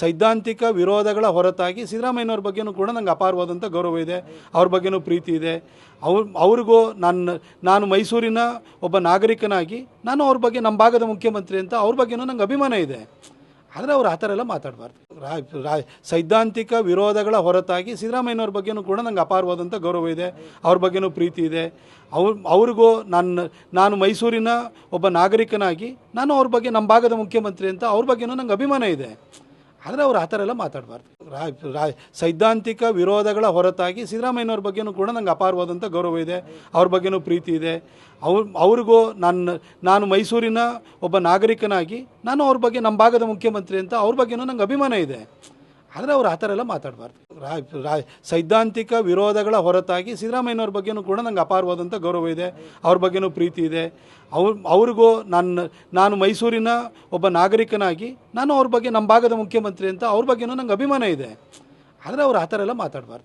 ಸೈದ್ಧಾಂತಿಕ ವಿರೋಧಗಳ ಹೊರತಾಗಿ ಸಿದ್ದರಾಮಯ್ಯನವ್ರ ಬಗ್ಗೆನೂ ಕೂಡ ನಂಗೆ ಅಪಾರವಾದಂಥ ಗೌರವ ಇದೆ. ಅವ್ರ ಬಗ್ಗೆನೂ ಪ್ರೀತಿ ಇದೆ. ಅವ್ರ ಅವ್ರಿಗೂ ನನ್ನ ನಾನು ಮೈಸೂರಿನ ಒಬ್ಬ ನಾಗರಿಕನಾಗಿ ನಾನು ಅವ್ರ ಬಗ್ಗೆ ನಮ್ಮ ಭಾಗದ ಮುಖ್ಯಮಂತ್ರಿ ಅಂತ ಅವ್ರ ಬಗ್ಗೆನೂ ನಂಗೆ ಅಭಿಮಾನ ಇದೆ. ಆದರೆ ಅವರು ಆ ಥರ ಎಲ್ಲ ಮಾತಾಡಬಾರ್ದು. ರಾ ಸೈದ್ಧಾಂತಿಕ ವಿರೋಧಗಳ ಹೊರತಾಗಿ ಸಿದ್ದರಾಮಯ್ಯನವ್ರ ಬಗ್ಗೆನೂ ಕೂಡ ನಂಗೆ ಅಪಾರವಾದಂಥ ಗೌರವ ಇದೆ. ಅವ್ರ ಬಗ್ಗೆನೂ ಪ್ರೀತಿ ಇದೆ. ಅವ್ರ, ಅವ್ರಿಗೂ ನನ್ನ ನಾನು ಮೈಸೂರಿನ ಒಬ್ಬ ನಾಗರಿಕನಾಗಿ ನಾನು ಅವ್ರ ಬಗ್ಗೆ ನಮ್ಮ ಭಾಗದ ಮುಖ್ಯಮಂತ್ರಿ ಅಂತ ಅವ್ರ ಬಗ್ಗೆನೂ ನಂಗೆ ಅಭಿಮಾನ ಇದೆ. ಆದರೆ ಅವರು ಆ ಥರ ಎಲ್ಲ ಮಾತಾಡಬಾರ್ದು. ರಾ ಸೈದ್ಧಾಂತಿಕ ವಿರೋಧಗಳ ಹೊರತಾಗಿ ಸಿದ್ದರಾಮಯ್ಯನವ್ರ ಬಗ್ಗೆನೂ ಕೂಡ ನಂಗೆ ಅಪಾರವಾದಂಥ ಗೌರವ ಇದೆ. ಅವ್ರ ಬಗ್ಗೆನೂ ಪ್ರೀತಿ ಇದೆ. ಅವ್ರ, ಅವ್ರಿಗೂ ನನ್ನ ನಾನು ಮೈಸೂರಿನ ಒಬ್ಬ ನಾಗರಿಕನಾಗಿ ನಾನು ಅವ್ರ ಬಗ್ಗೆ ನಮ್ಮ ಭಾಗದ ಮುಖ್ಯಮಂತ್ರಿ ಅಂತ ಅವ್ರ ಬಗ್ಗೆನೂ ನಂಗೆ ಅಭಿಮಾನ ಇದೆ. ಆದರೆ ಅವ್ರು ಆ ಥರ ಎಲ್ಲ ಮಾತಾಡಬಾರ್ದು. ಸೈದ್ಧಾಂತಿಕ ವಿರೋಧಗಳ ಹೊರತಾಗಿ ಸಿದ್ದರಾಮಯ್ಯನವ್ರ ಬಗ್ಗೆನೂ ಕೂಡ ನಂಗೆ ಅಪಾರವಾದಂಥ ಗೌರವ ಇದೆ. ಅವ್ರ ಬಗ್ಗೆನೂ ಪ್ರೀತಿ ಇದೆ. ಅವ್ರ ಅವ್ರಿಗೂ ನನ್ನ ನಾನು ಮೈಸೂರಿನ ಒಬ್ಬ ನಾಗರಿಕನಾಗಿ ನಾನು ಅವ್ರ ಬಗ್ಗೆ ನಮ್ಮ ಭಾಗದ ಮುಖ್ಯಮಂತ್ರಿ ಅಂತ ಅವ್ರ ಬಗ್ಗೆನೂ ನಂಗೆ ಅಭಿಮಾನ ಇದೆ. ಆದರೆ ಅವ್ರು ಆ ಥರ ಎಲ್ಲ ಮಾತಾಡಬಾರ್ದು.